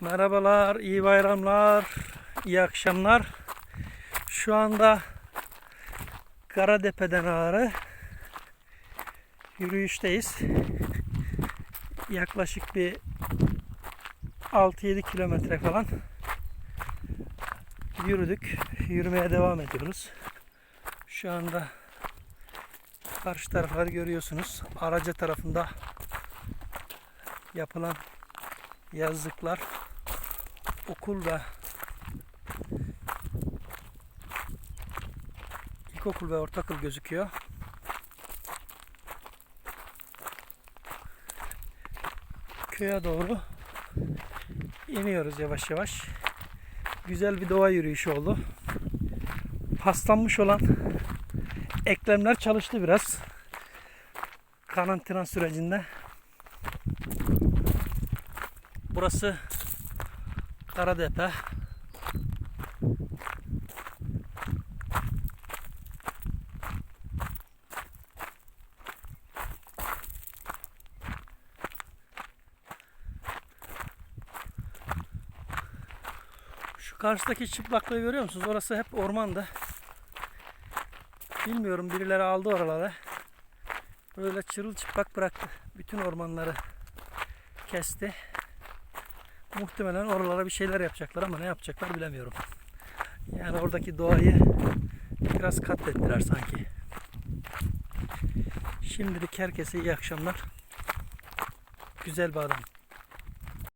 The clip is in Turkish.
Merhabalar, iyi bayramlar, iyi akşamlar. Şu anda Karadepe'den ağrı yürüyüşteyiz. Yaklaşık bir 6-7 kilometre falan yürüdük. Yürümeye devam ediyoruz. Şu anda karşı tarafları görüyorsunuz. Araca tarafında yapılan yazlıklar okul ve ilkokul ve ortaokul gözüküyor. Köye doğru iniyoruz yavaş yavaş. Güzel bir doğa yürüyüşü oldu. Paslanmış olan eklemler çalıştı biraz. Karantina sürecinde. Burası Karadepe. Şu karşıdaki çıplaklığı görüyor musunuz? Orası hep ormandı. Bilmiyorum birileri aldı oraları. Böyle çırılçıplak bıraktı. Bütün ormanları kesti. Muhtemelen oralara bir şeyler yapacaklar ama ne yapacaklar bilemiyorum. Yani oradaki doğayı biraz katlettiler sanki. Şimdilik herkese iyi akşamlar. Güzel bir adam.